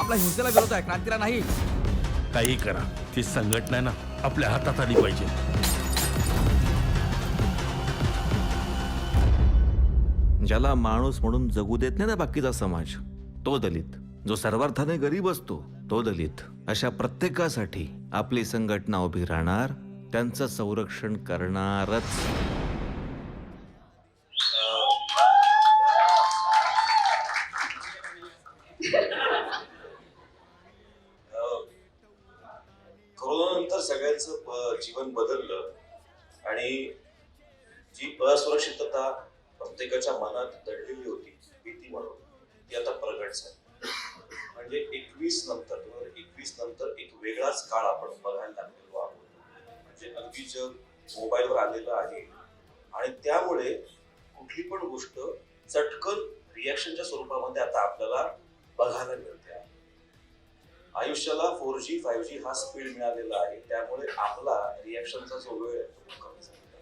आपला हिंसेला विरोध आहे क्रांतीला नाही. काही करा. ती संघटना आहे ना आपल्या हातात आली पाहिजे. ज्याला माणूस म्हणून जगू देत नाही ना बाकीचा समाज तो दलित. जो सर्वार्थाने गरीब असतो तो दलित. अशा प्रत्येकासाठी आपली संघटना उभी राहणार त्यांचं संरक्षण करणारच. सगळ्यांचं जीवन बदललं आणि जी असुरक्षितता प्रत्येकाच्या मनात दडलेली होती भीती म्हणून ती आता प्रगट झाली. म्हणजे एकवीस नंतर दोन हजार एकवीस नंतर एक वेगळाच काळ आपण बघायला लागलेलो आहोत. म्हणजे अगदी जग मोबाईलवर आलेलं आहे. आणि त्यामुळे कुठली पण गोष्ट चटकन रिॲक्शनच्या स्वरूपामध्ये आता आपल्याला बघायला मिळते. आयुष्याला फोर जी फाईव्ह जी हा स्पीड मिळालेला आहे. त्यामुळे आपला रिॲक्शनचा जो वेळ आहे तो कमी झालेला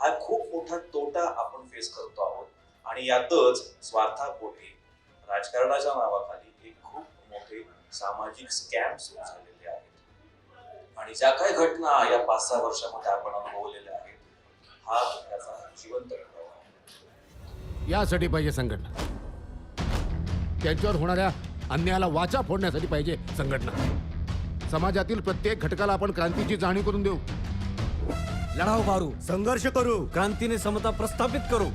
हा खूप मोठा तोटा आपण फेस करतो आहोत. आणि यातच स्वार्थापोटी राजकारणाच्या नावाखाली एक खूप मोठे सामाजिक स्कॅम सुरू झालेले आहेत. आणि ज्या काही घटना या पाच सहा वर्षामध्ये आपण अनुभवलेल्या आहेत हा त्याचा जिवंत आहे. यासाठी पाहिजे संघटना. त्यांच्यावर होणाऱ्या अन्यायाला वाचा फोडण्यासाठी पाहिजे संघटना. समाजातील प्रत्येक घटकाला आपण क्रांतीची जाणीव करून देऊ. लढा उभारू संघर्ष करू क्रांतीने समता प्रस्थापित करू.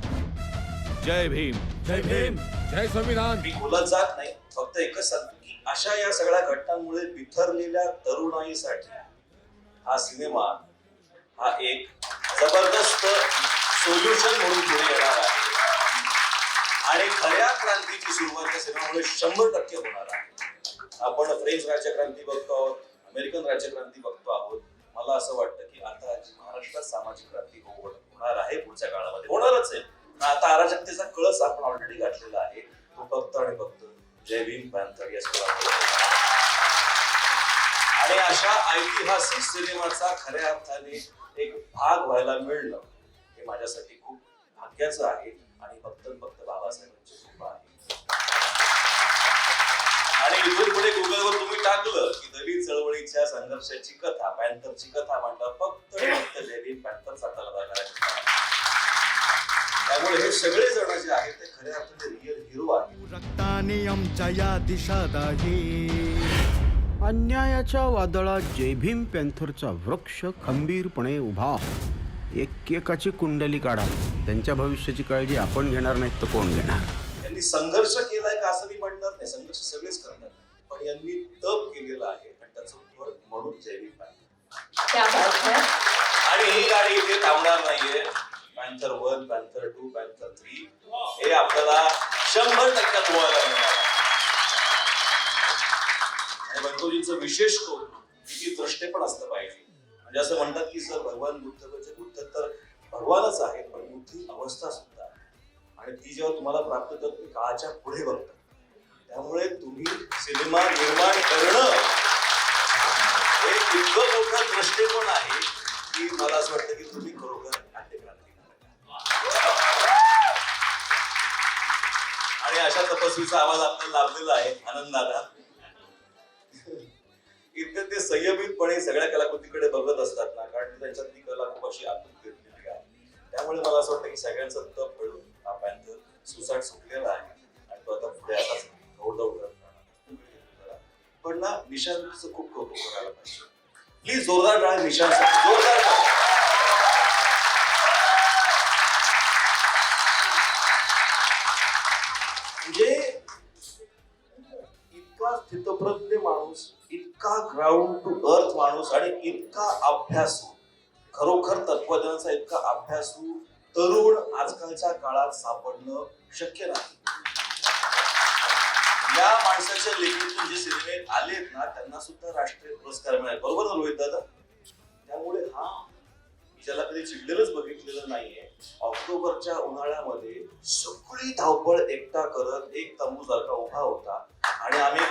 जय भीम. जय भीम. जय संविधान. मी बोलत जात नाही फक्त एकच सांगतो की अशा या सगळ्या घटनांमुळे बिथरलेल्या तरुणाईसाठी हा सिनेमा हा एक जबरदस्त सोल्युशन म्हणून पुढे येणार आहे. आणि खऱ्या क्रांतीची सुरुवात या सिनेमामुळे शंभर टक्के होणार आहे. आपण फ्रेंच राज्यक्रांती बघतो आहोत अमेरिकन राज्यक्रांती बघतो आहोत. मला असं वाटतं की आता महाराष्ट्रात सामाजिक क्रांती होणार आहे पुढच्या काळामध्ये होणारच आहे. आता अराजकतेचा कळस आपण ऑलरेडी घातलेला आहे. तो फक्त आणि फक्त जय भीम पॅन्थर या आणि अशा ऐतिहासिक सिनेमाचा खऱ्या अर्थाने एक भाग व्हायला मिळणं हे माझ्यासाठी खूप भाग्याचं आहे. आणि फक्त फक्त बाबासाहेबांची कृपा आहे. आणि इथून पुढे गुगलवर तुम्ही टाकलं की दलित चळवळीच्या संघर्षाची कथा पॅन्थरची कथा म्हटलं फक्त फक्त लेडी भीम पॅन्थरचा तलवार करायचा त्यामुळे हे सगळे जण जे आहेत ते खऱ्या अर्थाने रिअल हिरो आहेत. रक्ताने आमच्या या दिशा दाही अन्यायाच्या वादळात जयभीम पॅन्थरचा वृक्ष खंबीरपणे उभा. एकेकाची कुंडली काढा. त्यांच्या भविष्याची काळजी आपण घेणार नाहीत तर कोण घेणार? यांनी संघर्ष केलाय का असं मी म्हणणार नाही. संघर्ष सगळेच करतात पण यांनी तप केलेलं आहे आणि त्याचं फळ म्हणून जैविक पाहिजे क्या बात है आणि ही गाडी इथे थांबणार नाहीये. Panther one panther two panther three हे आपल्याला शंभर टक्क्यात व्हायला मिळणार आहे. आणि बंधूजींचं विशेष कौतुक किती द्रष्टे पण असलं पाहिजे. म्हणजे असं म्हणतात की सर भगवान बुद्ध म्हणजे बुद्ध तर भगवानच आहे पण बुद्धी अवस्था सुद्धा आणि ती जेव्हा तुम्हाला प्राप्त होतात काळाच्या पुढे बघतात त्यामुळे तुम्ही सिनेमा निर्माण करणं हे इतकं मोठं दृष्टिकोन आहे की मला असं वाटतं की तुम्ही खरोखर नाट्यक्रांती आणि अशा तपस्वीचा आवाज आपल्याला लाभलेला आहे आनंदाला इतकं संयमितपणे सगळ्या कलाकृतीकडे बघत असतात ना कारण त्यांच्यात ती कला खूप अशी आतून घेतलेली आहे. त्यामुळे मला असं वाटतं की सगळ्यांचं तप मिळून हा पॅन्थर सुसाट सुटलेला आहे आणि तो आता पुढे असाच दौडदौड करत पण ना निशांतचं खूप कौतुक करायला पाहिजे. प्लीज जोरदार टाळ निशांत. जोरदार म्हणजे इतका स्थितप्रज्ञ माणूस इतका ग्राउंड टू अर्थ माणूस आणि इतका अभ्यासू. खरोखर तत्वज्ञानाचा इतका अभ्यासू तरुण आजकालच्या काळात सापडणं शक्य नाही. या माणसाच्या लेखीतून जे सिनेमे आलेत ना त्यांना सुद्धा राष्ट्रीय पुरस्कार मिळाले. बरोबर ना रोहित दादा? त्यामुळे हा मी ज्याला कधी चिडलेलंच बघितलेलं नाहीये ऑक्टोबरच्या उन्हाळ्यामध्ये सगळी धावपळ एकटा करत एक तंबू सारखा उभा होता. आणि आम्ही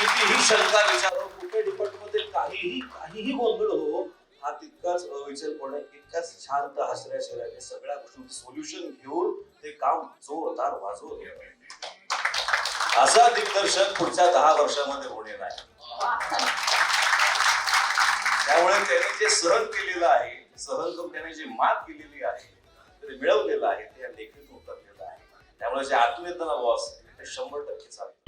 कितीही शंका विचारो कुठे डिपार्टमेंटमध्ये काहीही काहीही गोंधळ हो हा तितकाच अविचलपणे इतकाच शांत हसऱ्या चेहऱ्याने सगळ्या गोष्टी सोल्युशन घेऊन ते काम जोरदार वाजवत असा दिग्दर्शक पुढच्या दहा वर्षामध्ये होणे नाही. त्यामुळे त्याने जे सहन केलेलं आहे सहन करून त्याने जे मात केलेली आहे ते मिळवलेलं आहे ते या लेखीतून उतरलेलं आहे. त्यामुळे जे आतून येतं बॉस ते शंभर टक्के चालतं.